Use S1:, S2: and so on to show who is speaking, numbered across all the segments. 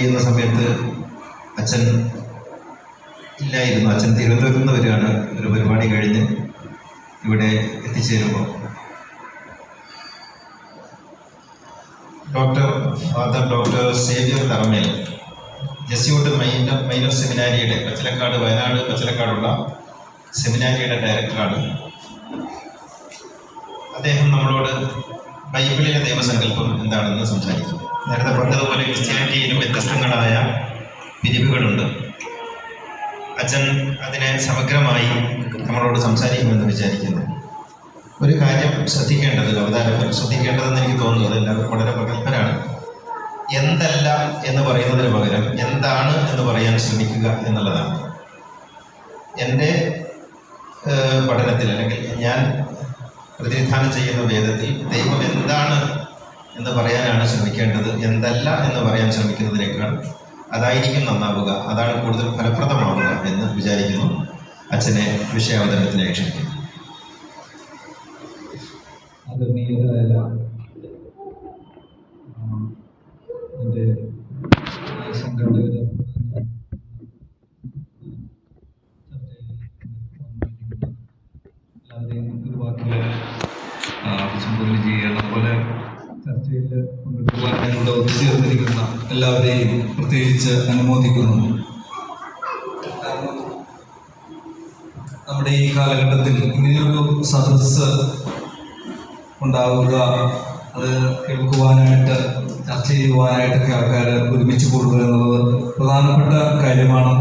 S1: ചെയ്യുന്ന സമയത്ത് അച്ഛൻ ഇല്ലായിരുന്നു. അച്ഛൻ തിരുവനന്തപുരത്ത് നിന്ന് വരികയാണ്. ഒരു പരിപാടി കഴിഞ്ഞ് ഇവിടെ എത്തിച്ചേരുമ്പോൾ. Doctor father doctor Xavier Tharamel Jesuit minor minor സെമിനാരിയുടെ Pachalakkad Wayanad പച്ചലക്കാടുള്ള സെമിനാരിയുടെ ഡയറക്ടറാണ് അദ്ദേഹം നമ്മളോട് ബൈബിളിലെ ദൈവസങ്കല്പം എന്താണെന്ന് സംസാരിക്കും നേരത്തെ പറഞ്ഞതുപോലെ ക്രിസ്ത്യാനിറ്റിയിലും വ്യത്യസ്തങ്ങളായ പിരിവുകളുണ്ട് അച്ഛൻ അതിനെ സമഗ്രമായി നമ്മളോട് സംസാരിക്കുമെന്ന് വിചാരിക്കുന്നു. ഒരു കാര്യം ശ്രദ്ധിക്കേണ്ടത് അവതാരകർ ശ്രദ്ധിക്കേണ്ടതെന്ന് എനിക്ക് തോന്നുന്നത് എല്ലാവർക്കും വളരെ പ്രഗത്ഭരാണ്. എന്തല്ല എന്ന് പറയുന്നതിന് പകരം എന്താണ് എന്ന് പറയാൻ ശ്രമിക്കുക എന്നുള്ളതാണ്. എന്റെ പഠനത്തിൽ അല്ലെങ്കിൽ ഞാൻ പ്രതിനിധാനം ചെയ്യുന്ന വേദത്തിൽ ദൈവം എന്താണ് എന്ന് പറയാനാണ് ശ്രമിക്കേണ്ടത്. എന്തല്ല എന്ന് പറയാൻ ശ്രമിക്കുന്നതിനേക്കാൾ അതായിരിക്കും നന്നാവുക. അതാണ് കൂടുതൽ ഫലപ്രദമാവുക എന്ന് വിചാരിക്കുന്നു അച്ഛനെ വിഷയാവതരണത്തിലേക്ക് ക്ഷണിക്കുന്നു.
S2: ആദരണീയരായ എന്റെ ഒത്തുചേർന്നിരിക്കുന്ന എല്ലാവരെയും പ്രത്യേകിച്ച് അനുമോദിക്കുന്നു. നമ്മുടെ ഈ കാലഘട്ടത്തിൽ ഇങ്ങനെയൊരു സദസ്സ് ഉണ്ടാവുക അത് കേൾക്കുവാനായിട്ട് ചർച്ച ചെയ്യുവാനായിട്ടൊക്കെ ആൾക്കാർ ഒരുമിച്ച് കൂടുക എന്നുള്ളത് പ്രധാനപ്പെട്ട കാര്യമാണ്.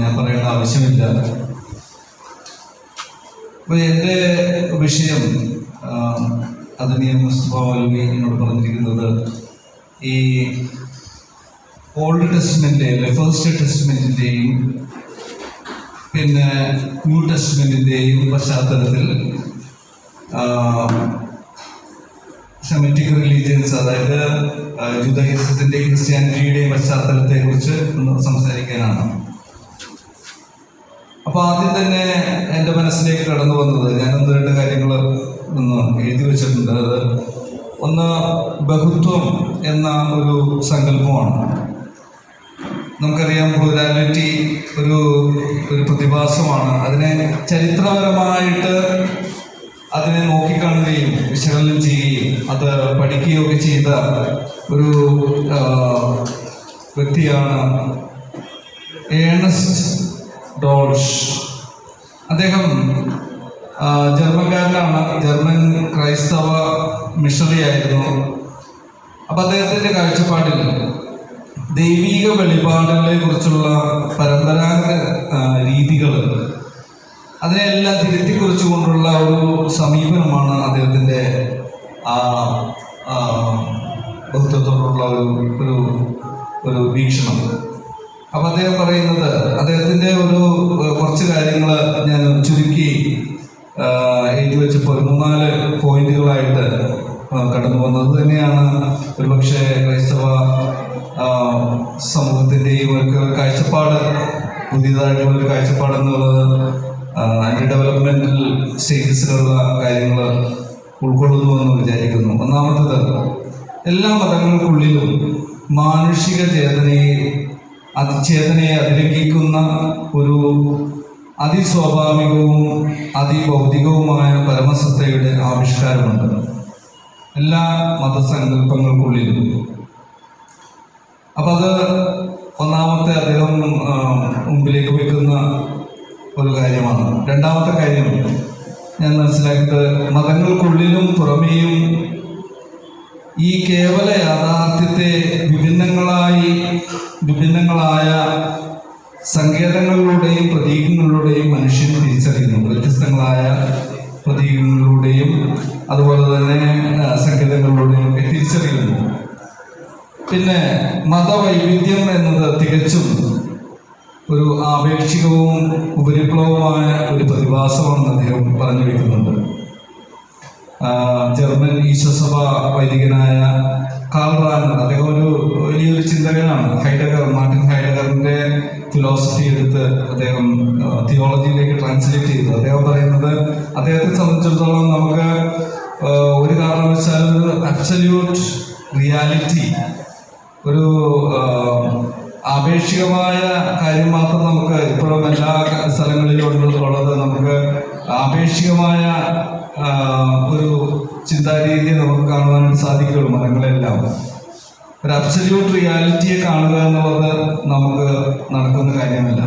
S2: ഞാൻ പറയേണ്ട ആവശ്യമില്ല. അപ്പോൾ എന്റെ വിഷയം ആ, അത് മുസ്തഫി പറഞ്ഞിരിക്കുന്നത് ഈ ഓൾഡ് ടെസ്റ്റ്മെന്റ് ഫസ്റ്റ് ടെസ്റ്റ്മെന്റിന്റെയും പിന്നെ ന്യൂ ടെസ്റ്റ്മെന്റിന്റെയും പശ്ചാത്തലത്തിൽ സെമറ്റിക് റിലീജിയൻസ് അതായത് ജുദഹിസത്തിന്റെയും ക്രിസ്ത്യാനിറ്റിയുടെയും പശ്ചാത്തലത്തെ കുറിച്ച് ഒന്ന് സംസാരിക്കാനാണ്. അപ്പോൾ ആദ്യം തന്നെ എന്റെ മനസ്സിലേക്ക് കടന്നു വന്നത് ഞാൻ ഒന്ന് രണ്ട് കാര്യങ്ങൾ ഒന്ന് എഴുതി വെച്ചിട്ടുണ്ട്. അത് ഒന്ന് ബഹുത്വം എന്ന ഒരു സങ്കല്പമാണ്. നമുക്കറിയാം പ്ലൂരാലിറ്റി ഒരു ഒരു പ്രതിഭാസമാണ്. അതിനെ ചരിത്രപരമായിട്ട് അതിനെ നോക്കിക്കാണുകയും വിശകലനം ചെയ്യുകയും അത് പഠിക്കുകയൊക്കെ ചെയ്ത ഒരു വ്യക്തിയാണ് ഏണസ്റ്റ് ഡോൾഷ്. അദ്ദേഹം ജർമ്മൻകാരനാണ്. ജർമ്മൻ ക്രൈസ്തവ മിഷണറി ആയിരുന്നു അപ്പം അദ്ദേഹത്തിന്റെ കാഴ്ചപ്പാടിൽ ദൈവിക വെളിപാടുകളെ കുറിച്ചുള്ള പരമ്പരാഗത ആ, ഡെവലപ്മെന്റൽ സ്റ്റേജസിലുള്ള കാര്യങ്ങൾ ഉൾക്കൊള്ളുന്നു എന്ന് വിചാരിക്കുന്നു. ഒന്നാമത്തത് എല്ലാ മതങ്ങൾക്കുള്ളിലും മാനുഷിക ചേതനയെ അതിചേതനയെ അതിലംഘിക്കുന്ന ഒരു അതിസ്വാഭാവികവും അതിഭൗതികവുമായ പരമസത്തയുടെ ആവിഷ്കാരമുണ്ട്. എല്ലാ മതസങ്കല്പങ്ങൾക്കുള്ളിലും. അപ്പം അത് ഒന്നാമത്തെ അദ്ദേഹം മുമ്പിലേക്ക് വെക്കുന്ന ഒരു കാര്യമാണ്. രണ്ടാമത്തെ കാര്യം ഞാൻ മനസ്സിലാക്കിയത് മതങ്ങൾക്കുള്ളിലും പുറമേയും ഈ കേവല യാഥാർത്ഥ്യത്തെ വിഭിന്നങ്ങളായി വിഭിന്നങ്ങളായ സങ്കേതങ്ങളിലൂടെയും പ്രതീകങ്ങളിലൂടെയും മനുഷ്യൻ തിരിച്ചറിയുന്നു വ്യത്യസ്തങ്ങളായ പ്രതീകങ്ങളിലൂടെയും അതുപോലെ തന്നെ സങ്കേതങ്ങളിലൂടെയും ഒക്കെ തിരിച്ചറിയുന്നു പിന്നെ മതവൈവിധ്യം എന്നത് തികച്ചും ഒരു ആപേക്ഷികവും ഉപരിപ്ലവമായ ഒരു പ്രതിഭാസമാണെന്ന് അദ്ദേഹം പറഞ്ഞു വയ്ക്കുന്നുണ്ട് ജർമ്മൻ ഈശ്വസഭ വൈദികനായ കാൾ അദ്ദേഹം ഒരു വലിയൊരു ചിന്തകനാണ്. ഹൈഡഗർ മാർട്ടിൻ ഹൈഡഗറിന്റെ ഫിലോസഫി എടുത്ത് അദ്ദേഹം തിയോളജിയിലേക്ക് ട്രാൻസ്ലേറ്റ് ചെയ്തു. അദ്ദേഹം പറയുന്നത് അദ്ദേഹത്തെ സംബന്ധിച്ചിടത്തോളം നമുക്ക് ഒരു കാരണവശാലും അബ്സല്യൂട്ട് റിയാലിറ്റി ഒരു ആപേക്ഷികമായ കാര്യം മാത്രം നമുക്ക് ഇപ്പോഴും എല്ലാ സ്ഥലങ്ങളിലും ഉള്ളത് നമുക്ക് ആപേക്ഷികമായ ഒരു ചിന്താരീതി നമുക്ക് കാണുവാനായിട്ട് സാധിക്കുകയുള്ളൂ മതങ്ങളെല്ലാം. ഒരു അബ്സല്യൂട്ട് റിയാലിറ്റിയെ കാണുക എന്നുള്ളത് നമുക്ക് നടക്കുന്ന കാര്യമല്ല.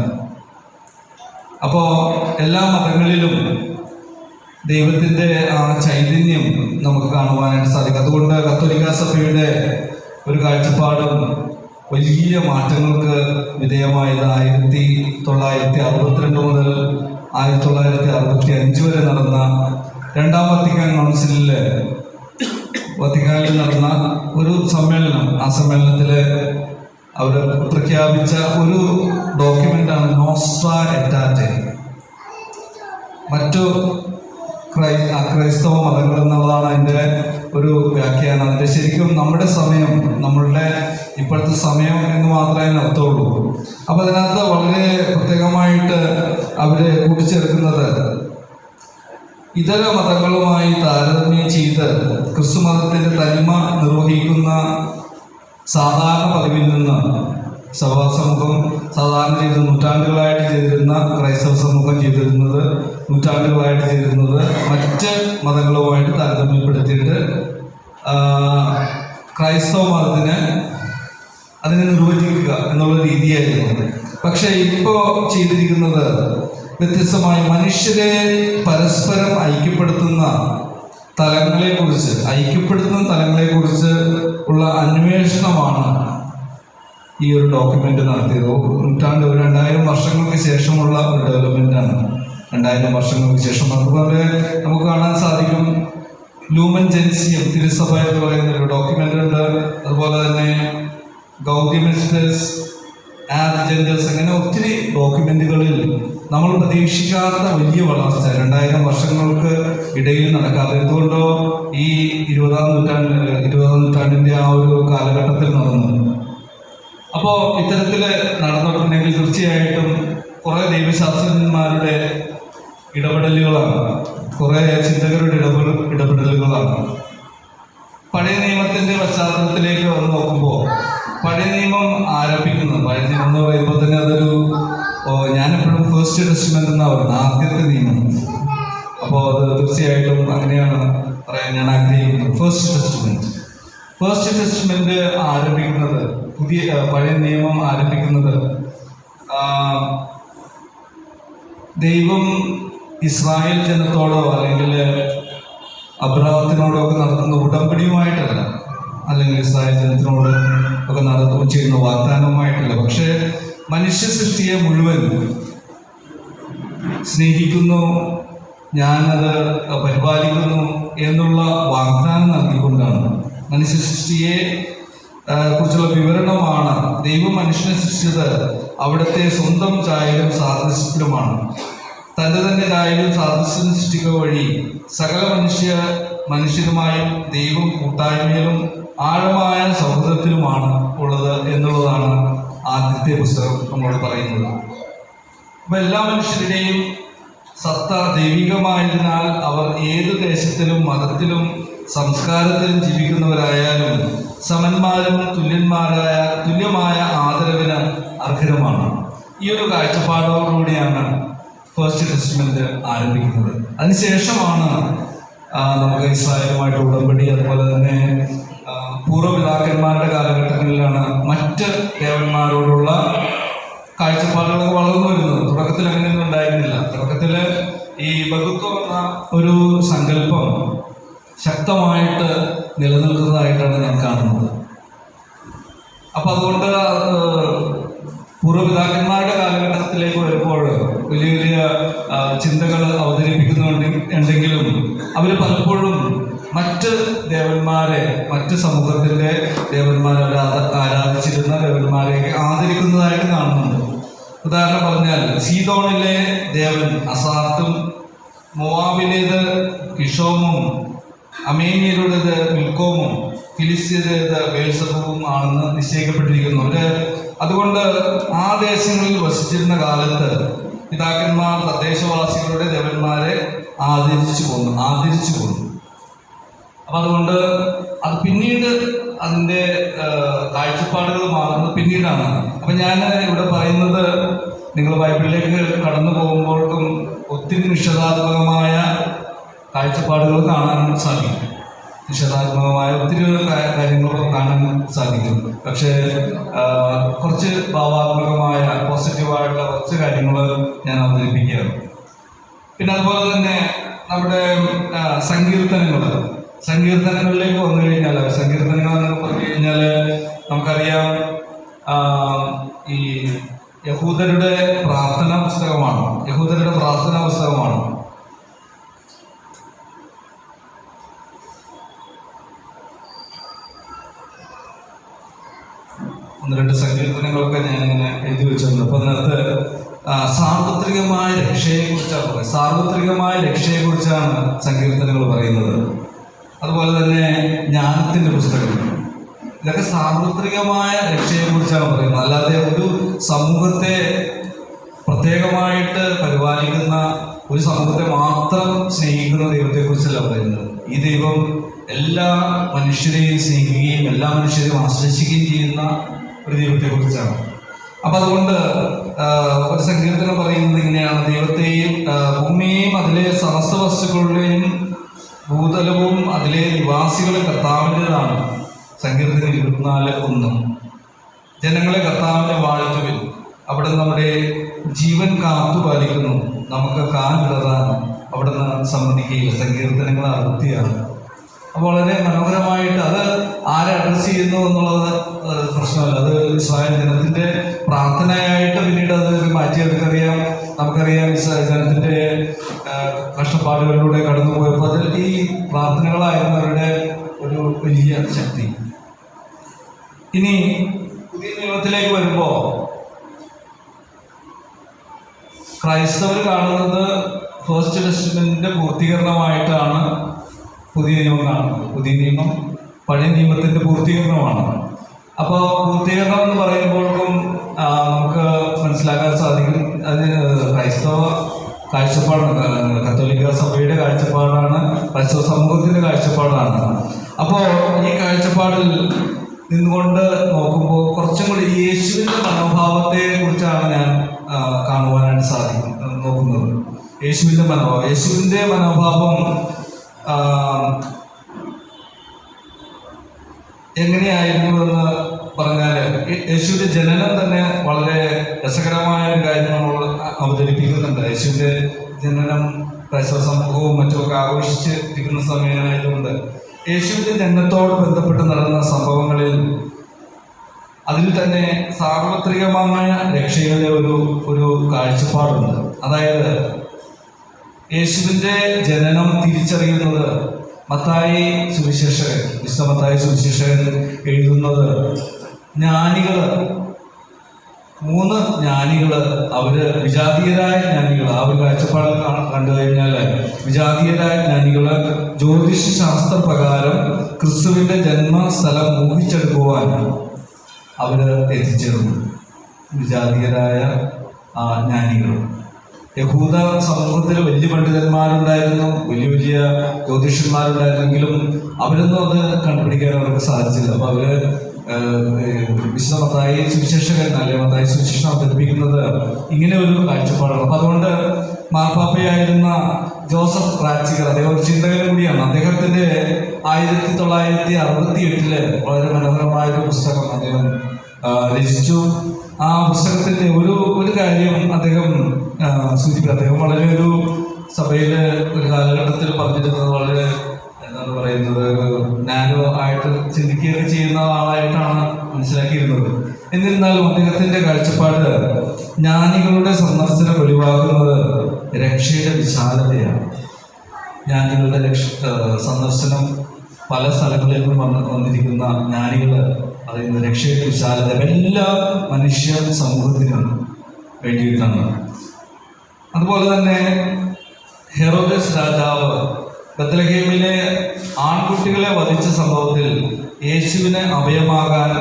S2: അപ്പോൾ എല്ലാ മതങ്ങളിലും ദൈവത്തിന്റെ ആ ചൈതന്യം നമുക്ക് കാണുവാനായിട്ട് സാധിക്കും. അതുകൊണ്ട് കത്തോലിക്ക സഭയുടെ ഒരു കാഴ്ചപ്പാടും വലിയ മാറ്റങ്ങൾക്ക് വിധേയമായത് ആയിരത്തി തൊള്ളായിരത്തി അറുപത്തിരണ്ട് മുതൽ ആയിരത്തി തൊള്ളായിരത്തി അറുപത്തി അഞ്ച് വരെ നടന്ന രണ്ടാം വത്തിക്കാൻ കൗൺസിലിൽ വത്തിക്കാനിൽ നടന്ന ഒരു സമ്മേളനം ആ സമ്മേളനത്തിൽ അവർ പ്രഖ്യാപിച്ച ഒരു ഡോക്യുമെന്റാണ് നോസ്ട്ര എറ്റാറ്റെ. മറ്റു ക്രൈ ക്രൈസ്തവ മതങ്ങൾ എന്നുള്ളതാണ് അതിന്റെ ഒരു വ്യാഖ്യാനം. അതിന്റെ ശരിക്കും നമ്മുടെ സമയം നമ്മളുടെ ഇപ്പോഴത്തെ സമയം എന്ന് മാത്രമേ അർത്ഥമുള്ളൂ. അപ്പോൾ അതിനകത്ത് വളരെ പ്രത്യേകമായിട്ട് അവർ കൂട്ടിച്ചേർക്കുന്നത് ഇതര മതങ്ങളുമായി താരതമ്യം ചെയ്ത് ക്രിസ്തു മതത്തിന്റെ തനിമ നിർവഹിക്കുന്ന സാധാരണ പതിവിൽ നിന്ന് സഭാ സമൂഹം സാധാരണ ചെയ്ത് നൂറ്റാണ്ടുകളായിട്ട് ചെയ്തിരുന്ന ക്രൈസ്തവ സമൂഹം ചെയ്തിരുന്നത് നൂറ്റാണ്ടുകളായിട്ട് ചെയ്തിരുന്നത് മറ്റ് മതങ്ങളുമായിട്ട് താരതമ്യപ്പെടുത്തിയിട്ട് ക്രൈസ്തവ മതത്തിന് അതിനെ നിർവചിക്കുക എന്നുള്ള രീതിയായിരുന്നു പക്ഷേ ഇപ്പോൾ ചെയ്തിരിക്കുന്നത് വ്യത്യസ്തമായി മനുഷ്യരെ പരസ്പരം ഐക്യപ്പെടുത്തുന്ന തലങ്ങളെക്കുറിച്ച് ഐക്യപ്പെടുത്തുന്ന തലങ്ങളെക്കുറിച്ച് ഉള്ള അന്വേഷണമാണ് ഈ ഒരു ഡോക്യുമെന്റ് നടത്തിയത്. നൂറ്റാണ്ട് ഒരു രണ്ടായിരം വർഷങ്ങൾക്ക് ശേഷമുള്ള ഒരു ഡെവലപ്മെന്റ് ആണ്. രണ്ടായിരം വർഷങ്ങൾക്ക് ശേഷം. അതുപോലെ നമുക്ക് കാണാൻ സാധിക്കും. ലൂമൻ ജെൻസിയം തിരുസഭ എന്ന് പറയുന്ന ഒരു ഡോക്യുമെന്റ് ഉണ്ട്. അതുപോലെ തന്നെ ഗൗഡിമിസ്റ്റേഴ്സ് ആർജൻഡേഴ്സ് അങ്ങനെ ഒത്തിരി ഡോക്യുമെന്റുകളിൽ നമ്മൾ പ്രതീക്ഷിക്കാത്ത വലിയ വളർച്ച രണ്ടായിരം വർഷങ്ങൾക്ക് ഇടയിൽ നടക്കാതെ. എന്തുകൊണ്ടോ ഈ ഇരുപതാം നൂറ്റാണ്ട് ഇരുപതാം നൂറ്റാണ്ടിന്റെ ആ ഒരു കാലഘട്ടത്തിൽ നടന്നു. അപ്പോൾ ഇത്തരത്തിൽ നടന്നിട്ടുണ്ടെങ്കിൽ തീർച്ചയായിട്ടും കുറെ ദൈവശാസ്ത്രജ്ഞന്മാരുടെ ഇടപെടലുകളാണ്. കുറെ ചിന്തകരുടെ ഇടപെട ഇടപെടലുകളാണ്. പഴയ നിയമത്തിന്റെ പശ്ചാത്തലത്തിലേക്ക് വന്ന് നോക്കുമ്പോൾ പഴയ നിയമം ആരംഭിക്കുന്നത് പഴയ നിയമം എന്ന് പറയുമ്പോൾ തന്നെ അതൊരു ഞാനെപ്പോഴും ഫസ്റ്റ് ടെസ്റ്റ്മെന്റ് എന്നാ പറയുന്നത് ആദ്യത്തെ നിയമം. അപ്പോൾ അത് തീർച്ചയായിട്ടും അങ്ങനെയാണ് പറയാൻ ഞാൻ ആഗ്രഹിക്കുന്നത്. ഫസ്റ്റ് ടെസ്റ്റ്മെന്റ് ഫസ്റ്റ് ടെസ്റ്റ്മെന്റ് ആരംഭിക്കുന്നത് പുതിയ പഴയ നിയമം ആരംഭിക്കുന്നത് ദൈവം ഇസ്രായേൽ ജനത്തോടോ അല്ലെങ്കിൽ അബ്രാഹത്തിനോടോ ഒക്കെ നടത്തുന്ന ഉടമ്പടിയുമായിട്ടല്ല അല്ലെങ്കിൽ ഇസ്രായേൽ ജനത്തിനോട് ഒക്കെ നടത്തുക ചെയ്യുന്ന വാഗ്ദാനവുമായിട്ടല്ല. പക്ഷേ മനുഷ്യ സൃഷ്ടിയെ മുഴുവൻ സ്നേഹിക്കുന്നു ഞാനത് പരിപാലിക്കുന്നു എന്നുള്ള വാഗ്ദാനം നൽകിക്കൊണ്ടാണ് മനുഷ്യ സൃഷ്ടിയെ കുറിച്ചുള്ള വിവരണമാണ്. ദൈവം മനുഷ്യനെ സൃഷ്ടിച്ചത് അവിടുത്തെ സ്വന്തം ചായലും സാദൃശ്യത്തിലുമാണ്. തന്റെ തന്നെ ചായലും സാദൃശ്യം സൃഷ്ടിക്കുക വഴി സകല മനുഷ്യ മനുഷ്യരുമായും ദൈവം കൂട്ടായ്മയിലും ആഴമായ സൗഹൃദത്തിലുമാണ് ഉള്ളത് എന്നുള്ളതാണ് ആദ്യത്തെ പുസ്തകം നമ്മളോട് പറയുന്നത്. അപ്പൊ എല്ലാ മനുഷ്യരുടെയും സത്ത ദൈവികമായതിനാൽ അവർ ഏത് ദേശത്തിലും മതത്തിലും സംസ്കാരത്തിലും ജീവിക്കുന്നവരായാലും സമന്മാരും തുല്യന്മാരായ തുല്യമായ ആദരവിന് അർഹരമാണ്. ഈ ഒരു കാഴ്ചപ്പാടോടുകൂടിയാണ് ഫസ്റ്റ് ടെസ്റ്റ്മെന്റ് ആരംഭിക്കുന്നത്. അതിനുശേഷമാണ് നമുക്ക് ഇസ്രായേലുമായിട്ട് ഉടമ്പടി അതുപോലെ തന്നെ പൂർവപിതാക്കന്മാരുടെ കാലഘട്ടങ്ങളിലാണ് മറ്റ് ദേവന്മാരോടുള്ള കാഴ്ചപ്പാടുകളൊക്കെ വളർന്നു വരുന്നത്. തുടക്കത്തിൽ അങ്ങനെയൊന്നും ഉണ്ടായിരുന്നില്ല. തുടക്കത്തിൽ ഈ ബഹുത്വം എന്ന ഒരു സങ്കല്പം ശക്തമായിട്ട് നിലനിൽക്കുന്നതായിട്ടാണ് ഞാൻ കാണുന്നത്. അപ്പൊ അതുകൊണ്ട് പൂർവപിതാക്കന്മാരുടെ കാലഘട്ടത്തിലേക്ക് വരുമ്പോൾ വലിയ വലിയ ചിന്തകൾ അവതരിപ്പിക്കുന്നുണ്ടെങ്കിലും അവർ പലപ്പോഴും മറ്റ് ദേവന്മാരെ മറ്റ് സമൂഹത്തിന്റെ ദേവന്മാരെ ആരാധിച്ചിരുന്ന ദേവന്മാരെ ആദരിക്കുന്നതായിട്ട് കാണുന്നുണ്ട്. ഉദാഹരണം പറഞ്ഞാൽ സീതോണിലെ ദേവൻ അസാത്തും മോവാബിലേത് കിഷോമും അമേനിയരുടേത് മിൽക്കോമും ഫിലിസ്തീനേത് ബേൽസബുവും ആണെന്ന് നിശ്ചയിക്കപ്പെട്ടിരിക്കുന്നു. അവർ അതുകൊണ്ട് ആ ദേശങ്ങളിൽ വസിച്ചിരുന്ന കാലത്ത് പിതാക്കന്മാർ തദ്ദേശവാസികളുടെ ദേവന്മാരെ ആദരിച്ചു പോന്നു ആദരിച്ചു പോന്നു അപ്പം അതുകൊണ്ട് അത് പിന്നീട് അതിന്റെ കാഴ്ചപ്പാടുകൾ മാറുന്നത് പിന്നീടാണ്. അപ്പം ഞാൻ ഇവിടെ പറയുന്നത് നിങ്ങൾ ബൈബിളിലേക്ക് കടന്നു പോകുമ്പോഴും ഒത്തിരി നിഷേധാത്മകമായ കാഴ്ചപ്പാടുകൾ കാണാൻ സാധിക്കും. നിഷേധാത്മകമായ ഒത്തിരി കാര്യങ്ങൾ കാണാൻ സാധിക്കും. പക്ഷേ കുറച്ച് ഭാവാത്മകമായ പോസിറ്റീവായിട്ടുള്ള കുറച്ച് കാര്യങ്ങൾ ഞാൻ അവതരിപ്പിക്കുകയാണ്. പിന്നെ അതുപോലെ തന്നെ നമ്മുടെ സങ്കീർത്തനങ്ങൾ സങ്കീർത്തനങ്ങളിലേക്ക് വന്നു കഴിഞ്ഞാൽ സങ്കീർത്തനങ്ങൾ എന്നൊക്കെ പറഞ്ഞു കഴിഞ്ഞാൽ നമുക്കറിയാം ഈ യഹൂദരുടെ പ്രാർത്ഥനാ രണ്ട് സങ്കീർത്തനങ്ങളൊക്കെ ഞാൻ ഇങ്ങനെ എഴുതി വെച്ചിട്ടുണ്ട്. അപ്പൊ അതിനകത്ത് സാർവത്രികമായ രക്ഷയെ കുറിച്ചാണ് പറയുന്നത്. സാർവത്രികമായ രക്ഷയെ കുറിച്ചാണ് സങ്കീർത്തനങ്ങൾ പറയുന്നത്. അതുപോലെ തന്നെ ജ്ഞാനത്തിന്റെ പുസ്തകം ഇതൊക്കെ സാർവത്രികമായ രക്ഷയെ കുറിച്ചാണ് പറയുന്നത്. അല്ലാതെ ഒരു സമൂഹത്തെ പ്രത്യേകമായിട്ട് പരിപാലിക്കുന്ന ഒരു സമൂഹത്തെ മാത്രം സ്നേഹിക്കുന്ന ദൈവത്തെക്കുറിച്ചല്ല പറയുന്നത്. ഈ ദൈവം എല്ലാ മനുഷ്യരെയും സ്നേഹിക്കുകയും എല്ലാ മനുഷ്യരെയും ആശ്ലേഷിക്കുകയും ചെയ്യുന്ന ഒരു ദൈവത്തെക്കുറിച്ചാണ് അപ്പം അതുകൊണ്ട് ഒരു സങ്കീർത്തനം പറയുന്നത് ഇങ്ങനെയാണ്. ദൈവത്തെയും ഭൂമിയെയും അതിലെ സമസ്ത വസ്തുക്കളുടെയും ഭൂതലവും അതിലെ നിവാസികളെ കർത്താവിന്റെതാണ്. സങ്കീർത്തനം ഇരുപത്തിനാല് ഒന്ന്. ജനങ്ങളെ കർത്താവിനെ വാഴ്ത്തുവിൻ. അവിടെ നമ്മുടെ ജീവൻ കാത്തു പാലിക്കുന്നു. നമുക്ക് കാൽ വിടറാൻ അവിടുന്ന് സമ്മതിക്കുകയില്ല. സങ്കീർത്തനങ്ങൾ അറുത്തിയാണ് അപ്പോൾ വളരെ മനോഹരമായിട്ട് അത് ആരെ അഡ്രസ് ചെയ്യുന്നു എന്നുള്ളത് പ്രശ്നമല്ല. അത് ഇസ്രായേൽ ജനത്തിന്റെ പ്രാർത്ഥനയായിട്ട് പിന്നീട് അത് മാറ്റി മാറ്റിയെടുക്കറിയാം നമുക്കറിയാം ഇസ്രായേൽ ജനത്തിന്റെ കഷ്ടപ്പാടുകളിലൂടെ കടന്നുപോയപ്പോൾ അതിൽ ഈ പ്രാർത്ഥനകളായിരുന്നു അവരുടെ ഒരു വലിയ ശക്തി. ഇനി പുതിയ നിയമത്തിലേക്ക് വരുമ്പോ ക്രൈസ്തവർ കാണുന്നത് ഫസ്റ്റ് ടെസ്റ്റ്മെന്റിന്റെ പൂർത്തീകരണമായിട്ടാണ് പുതിയ നിയമമാണ് പുതിയ നിയമം പഴയ നിയമത്തിന്റെ പൂർത്തീകരണമാണ്. അപ്പോൾ പൂർത്തീകരണം എന്ന് പറയുമ്പോഴും നമുക്ക് മനസ്സിലാക്കാൻ സാധിക്കും അത് ക്രൈസ്തവ കാഴ്ചപ്പാടാണ് കത്തോലിക്ക സഭയുടെ കാഴ്ചപ്പാടാണ് ക്രൈസ്തവ സമൂഹത്തിന്റെ കാഴ്ചപ്പാടാണ്. അപ്പോൾ ഈ കാഴ്ചപ്പാടിൽ നിന്നുകൊണ്ട് നോക്കുമ്പോൾ കുറച്ചും കൂടി യേശുവിന്റെ മനോഭാവത്തെ കുറിച്ചാണ് ഞാൻ കാണുവാനായിട്ട് സാധിക്കും നോക്കുന്നത്. യേശുവിന്റെ മനോഭാവം യേശുവിന്റെ മനോഭാവം എങ്ങനെയായിരുന്നു എന്ന് പറഞ്ഞാൽ യേശുവിന്റെ ജനനം തന്നെ വളരെ രസകരമായ ഒരു കാര്യം നമ്മൾ അവതരിപ്പിക്കുന്നുണ്ട്. യേശുവിന്റെ ജനനം ക്രൈസ്തവ സമൂഹവും മറ്റുമൊക്കെ ആഘോഷിച്ച് ഇരിക്കുന്ന സമയമായതുകൊണ്ട് യേശുവിന്റെ ജനനത്തോട് ബന്ധപ്പെട്ട് നടന്ന സംഭവങ്ങളിൽ അതിൽ തന്നെ സാർവത്രികമായ രക്ഷയുടെ ഒരു ഒരു കാഴ്ചപ്പാടുണ്ട്. അതായത് യേശുവിന്റെ ജനനം തിരിച്ചറിയുന്നത് മത്തായി സുവിശേഷകൻ വിശ്വ മത്തായി സുവിശേഷകൻ എഴുതുന്നത് ജ്ഞാനികൾ. മൂന്ന് ജ്ഞാനികൾ. അവർ വിജാതീയരായ ജ്ഞാനികൾ ആ ഒരു കാഴ്ചപ്പാട് കണ്ടു കഴിഞ്ഞാൽ വിജാതീയരായ ജ്ഞാനികൾ ജ്യോതിഷ ശാസ്ത്ര പ്രകാരം ക്രിസ്തുവിന്റെ ജന്മസ്ഥലം ഊഹിച്ചെടുക്കുവാൻ അവർ എത്തിച്ചേർന്നു. വിജാതീയരായ ആ ജ്ഞാനികൾ യഹൂദ സമൂഹത്തിൽ വലിയ പണ്ഡിതന്മാരുണ്ടായിരുന്നു വലിയ വലിയ ജ്യോതിഷന്മാരുണ്ടായിരുന്നെങ്കിലും അവരൊന്നും അത് കണ്ടുപിടിക്കാൻ അവർക്ക് സാധിച്ചില്ല. അപ്പൊ അവർ വിശുദ്ധ സുവിശേഷകൻ അല്ലെ മത്തായി സുവിശേഷം അവതരിപ്പിക്കുന്നത് ഇങ്ങനെ ഒരു കാഴ്ചപ്പാടാണ്. അപ്പൊ അതുകൊണ്ട് മാർപ്പാപ്പയായിരുന്ന ജോസഫ് റാച്ചിക്കർ അദ്ദേഹം ഒരു ചിന്തകനും കൂടിയാണ്. അദ്ദേഹത്തിന്റെ ആയിരത്തി തൊള്ളായിരത്തി അറുപത്തി എട്ടിൽ വളരെ മനോഹരമായ ഒരു പുസ്തകം അദ്ദേഹം രചിച്ചു. ആ പുസ്തകത്തിന്റെ ഒരു ഒരു കാര്യം അദ്ദേഹം സൂചിപ്പിക്കും അദ്ദേഹം വളരെ ഒരു സഭയിലെ ഒരു കാലഘട്ടത്തിൽ പറഞ്ഞിരുന്നത് വളരെ എന്താണ് പറയുന്നത് നാനോ ആയിട്ട് ചിന്തിക്കുകയൊക്കെ ചെയ്യുന്ന ആളായിട്ടാണ് മനസ്സിലാക്കിയിരുന്നത്. എന്നിരുന്നാലും അദ്ദേഹത്തിന്റെ കാഴ്ചപ്പാട് ജ്ഞാനികളുടെ സന്ദർശനം ഒഴിവാക്കുന്നത് രക്ഷയുടെ വിശാലതയാണ്. ജ്ഞാനികളുടെ രക്ഷ സന്ദർശനം പല വന്ന് വന്നിരിക്കുന്ന ജ്ഞാനികൾ പറയുന്ന രക്ഷയുടെ വിശാലത എല്ലാ മനുഷ്യ സമൂഹത്തിനും വേണ്ടിയിട്ടാണ്. അതുപോലെ തന്നെ ഹെറോദസ് രാജാവ് ബത്തലഹേമിലെ ആൺകുട്ടികളെ വധിച്ച സംഭവത്തിൽ യേശുവിനെ അഭയമാകാൻ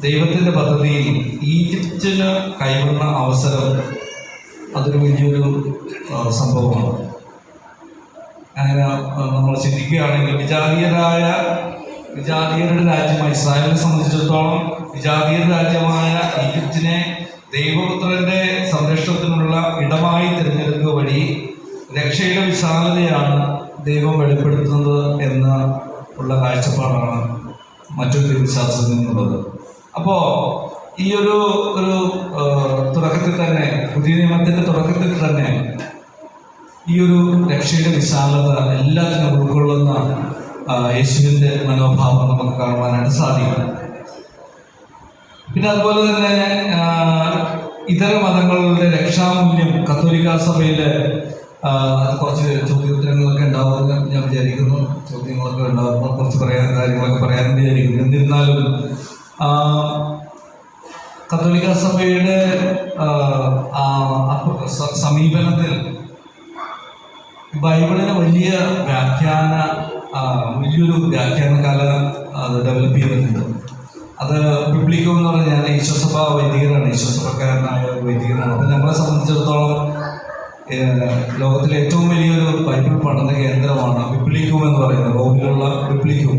S2: ദൈവത്തിന്റെ പദ്ധതിയിൽ ഈജിപ്തിന് കൈവന്ന അവസരം അതൊരു വലിയൊരു സംഭവമാണ്. അങ്ങനെ നമ്മൾ ചിന്തിക്കുകയാണെങ്കിൽ വിജാതീയരായ വിജാതീയരുടെ രാജ്യമായി ഇസ്രായേലിനെ സംബന്ധിച്ചിടത്തോളം വിജാതീയ രാജ്യമായ ഈജിപ്തിനെ ദൈവപുത്രന്റെ സംരക്ഷണത്തിനുള്ള ഇടമായി തിരഞ്ഞെടുക്കുക വഴി രക്ഷയുടെ വിശാലതയാണ് ദൈവം വെളിപ്പെടുത്തുന്നത് എന്ന് ഉള്ള കാഴ്ചപ്പാടാണ് മറ്റൊരു വിശ്വാസത്തിൽ നിന്നുള്ളത്. അപ്പോൾ ഈ ഒരു ഒരു തുടക്കത്തിൽ തന്നെ പുതിയ നിയമത്തിന്റെ തുടക്കത്തിൽ തന്നെ ഈ ഒരു രക്ഷയുടെ വിശാലത എല്ലാത്തിനും ഉൾക്കൊള്ളുന്ന ആ, യേശുവിന്റെ മനോഭാവം നമുക്ക് കാണുവാനായിട്ട് സാധിക്കും. പിന്നെ അതുപോലെ തന്നെ ഇതര മതങ്ങളുടെ രക്ഷാമൂല്യം കത്തോലിക്ക സഭയിലെ ആ, കുറച്ച് ചോദ്യോത്തരങ്ങളൊക്കെ ഉണ്ടാവുമെന്ന് ഞാൻ വിചാരിക്കുന്നു. ചോദ്യങ്ങളൊക്കെ ഉണ്ടാവുമ്പോൾ കുറച്ച് പറയാൻ കാര്യങ്ങളൊക്കെ പറയാൻ വിചാരിക്കുന്നു. എന്നിരുന്നാലും കത്തോലിക്ക സഭയുടെ സമീപനത്തിൽ ബൈബിളിന് വലിയ വ്യാഖ്യാന വലിയൊരു വ്യാഖ്യാന കല അത് ഡെവലപ്പ് ചെയ്തിട്ടുണ്ട്. അത് പിപ്ലിക്കോ എന്ന് പറഞ്ഞാൽ ഈശ്വസഭ വൈദികനാണ്. ഈശ്വസഭക്കാരനായ വൈദികനാണ്. അപ്പം നമ്മളെ സംബന്ധിച്ചിടത്തോളം ലോകത്തിലെ ഏറ്റവും വലിയൊരു ബൈബിൾ പഠന കേന്ദ്രമാണ് ബിബ്ലിക്കും എന്ന് പറയുന്നത്. റോമിലുള്ള ബിബ്ലിക്കും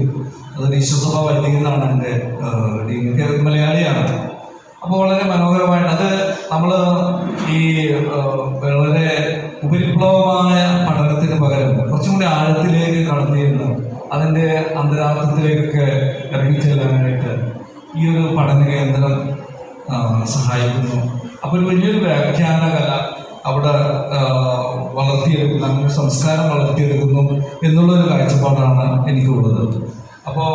S2: അത് ഈശ്വസഭ വൈദികനാണ് എന്റെ മലയാളിയാണ്. അപ്പോൾ വളരെ മനോഹരമായിട്ട് അത് നമ്മൾ ഈ വളരെ ഉപരിപ്ലവമായ പഠനത്തിന് പകരം കുറച്ചും കൂടി ആഴത്തിലേക്ക് കടന്നിരുന്നു അതിന്റെ അന്തരാർത്ഥത്തിലേക്കൊക്കെ ഇറങ്ങിച്ചെല്ലാനായിട്ട് ഈ ഒരു പഠന കേന്ദ്രം സഹായിക്കുന്നു. അപ്പോൾ ഒരു വലിയൊരു വ്യാഖ്യാന കല അവിടെ വളർത്തിയെടുക്കുന്നു അങ്ങനെ സംസ്കാരം വളർത്തിയെടുക്കുന്നു എന്നുള്ളൊരു കാഴ്ചപ്പാടാണ് എനിക്കുള്ളത്. അപ്പോൾ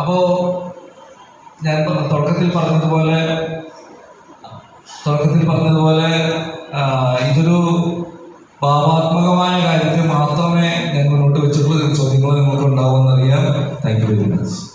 S2: അപ്പോൾ ഞാൻ തുടക്കത്തിൽ പറഞ്ഞതുപോലെ തുടക്കത്തിൽ പറഞ്ഞതുപോലെ ഇതൊരു ഭാവാത്മകമായ കാര്യത്തെ മാത്രമേ ഞാൻ മുന്നോട്ട് വെച്ചിട്ടുള്ളൂ. ചോദ്യങ്ങൾ നിങ്ങൾക്ക് ഉണ്ടാവുമെന്നറിയാം താങ്ക് യു വെരി മച്ച്